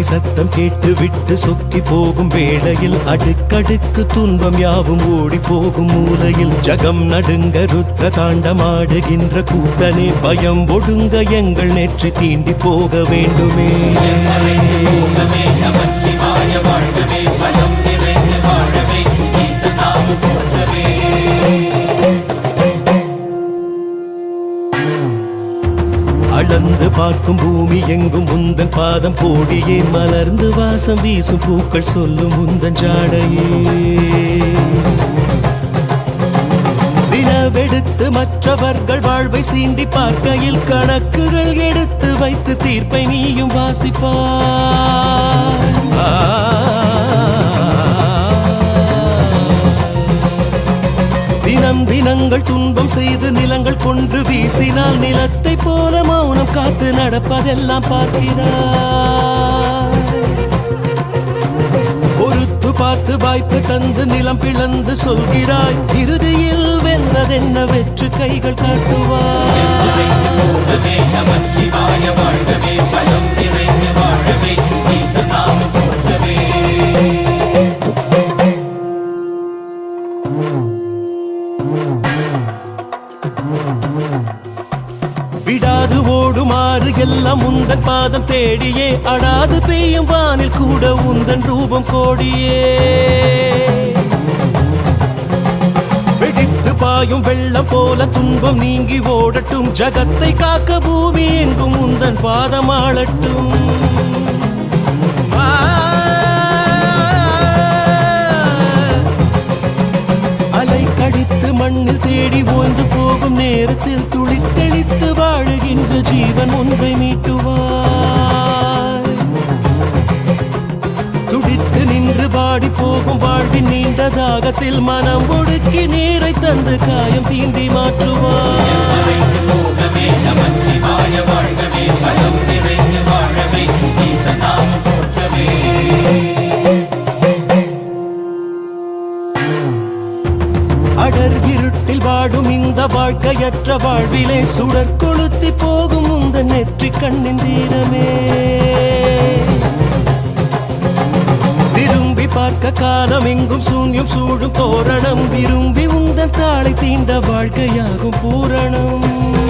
உடுக்கை சத்தம் கேட்டு விட்டு சொக்கி போகும் வேளையில் அடுக்கடுக்கு துன்பம் யாவும் ஓடி போகும் மூலையில். ஜகம் நடுங்க ருத்ர தாண்டமாடுகின்ற கூத்தனே பயம் ஒடுங்க எங்கள் நெற்றி தீண்டி போக வேண்டுமே. அளந்து பார்க்கும் பூமி எங்கும் உந்தன் பாதம் கோடியே மலர்ந்து வாசம் வீசும் பூக்கள் சொல்லும் உந்தன் ஜாடையே. தினவெடுத்து மற்றவர்கள் வாழ்வை சீண்டி பார்க்கையில் கணக்குகள் எடுத்து வைத்து தீர்ப்பை நீயும் வாசிப்பாய். தினம் தினங்கள் துன்பம் செய்து நிலங்கள் கொன்று வீசினால் நிலத்தை போல மௌனம் காத்து நடப்பதெல்லாம் பார்க்கிறார் பொறுத்து பார்த்து வாய்ப்பு தந்து நிலம் பிளந்து சொல்கிறாய். இறுதியில் வென்றதென்ன வெற்று கைகள் காட்டுவார் விடாது ஓடுமாறு எல்லாம் உந்தன் பாதம் தேடியே அடாது பெய்யும் வானில் கூட உந்தன் ரூபம் கோடியே. வெடித்து பாயும் வெள்ளம் போல துன்பம் நீங்கி ஓடட்டும் ஜகத்தை காக்க பூமி எங்கும் உந்தன் பாதம் ஆளட்டும் மண்ணில் தேடி ஓய்ந்து போகும் நேரத்தில் துளித்தெளித்து வாழுகின்ற ஜீவன் ஒன்றை மீட்டுவார் துடித்து நின்று பாடி போகும் வாழ்வின் நீண்ட தாகத்தில் மனம் ஒடுக்கி நீரை தந்து காயம் தீண்டி மாற்றுவார் அடர் இருட்டில் வாடும் இந்த வாழ்க்கையற்ற வாழ்விலே சுடர் கொளுத்தி போகும் உந்த நெற்றி கண்ணின் தீரமே. விரும்பி பார்க்க காலம் எங்கும் சூன்யம் சூடும் தோரணம். விரும்பி உந்தன் தாளை தீண்ட வாழ்க்கையாகும் பூரணம்.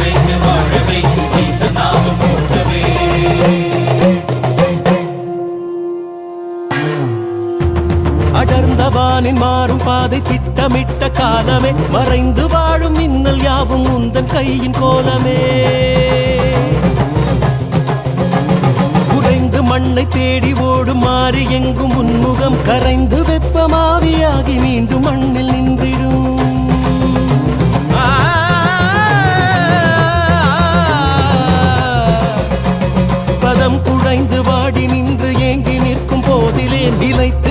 மாறும் திட்டமிட்ட காலமே மறைந்து வாழும் மின்னல் யாவும் உந்தன் கையின் கோலமே. குறைந்து மண்ணை தேடி ஓடும் மாறி எங்கும் உன்முகம் கரைந்து வெப்பமாவியாகி மீண்டும் மண்ணில் நின்றிடும். பதம் குழைந்து வாடி நின்று ஏங்கி நிற்கும் போதிலே நிலைத்து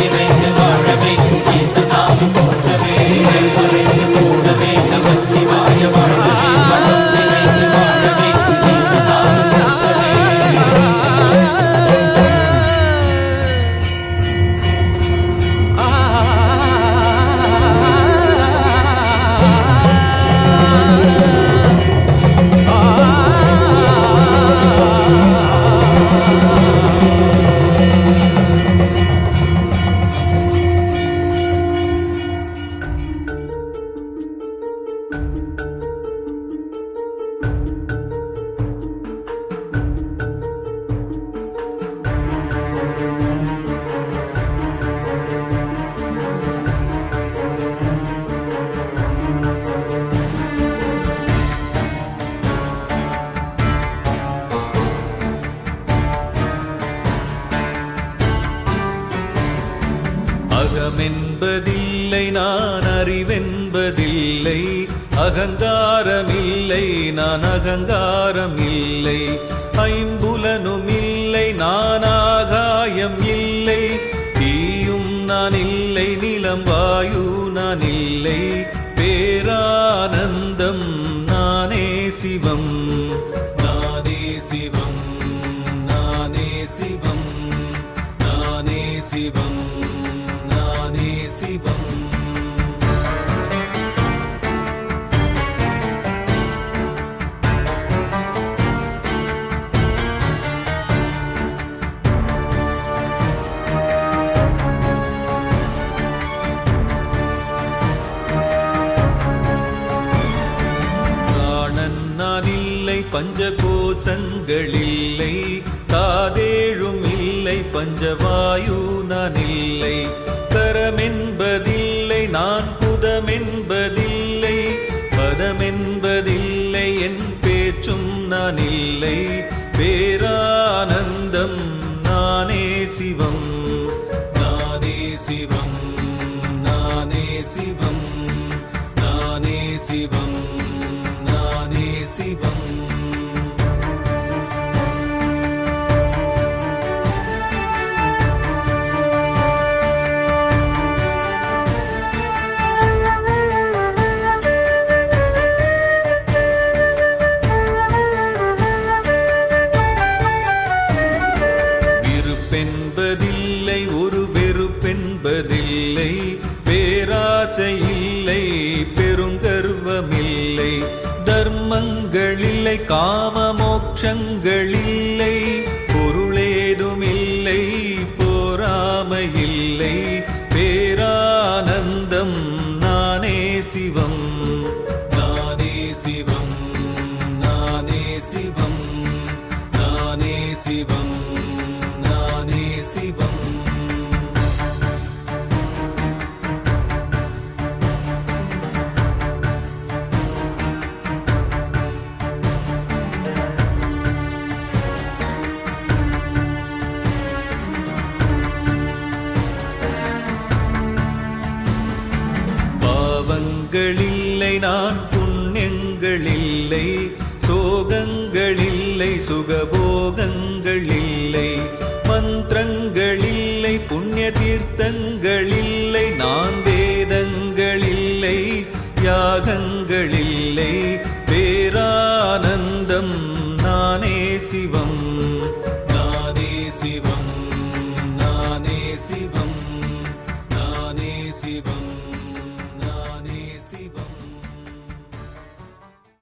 அகங்காரம் இல்லை நான் அகங்காரம் இல்லை ஐம்புலனும் இல்லை நான் ஆகாயம் இல்லை தீயும் நான் இல்லை நிலம் வாயு நான் இல்லை. பேரானந்தம் நானே சிவம். நானே சிவம் நானே சிவம். நானே சிவம் நானே சிவம். பஞ்ச பஞ்சகோசங்கள் இல்லை காதேழும் இல்லை பஞ்சவாயு நான் இல்லை கரமென்பதில்லை நான் புதமென்பதில்லை. பதமென்பதில்லை என் பேச்சும் நான் இல்லை பேரானந்தம் நானே சிவம். இல்லை பேராசை இல்லை பெருங்கர்வமில்லை. தர்மங்கள் இல்லை காம மோட்சங்கள் இல்லை பொருளேதுமில்லை போராமை இல்லை பேரானந்தம் நானே சிவம் நானே சிவம் நானே சிவம் நானே சிவம். பாவங்களில்லை நான் புண்ணியங்களில்லை சோகங்களில்லை சுகபோ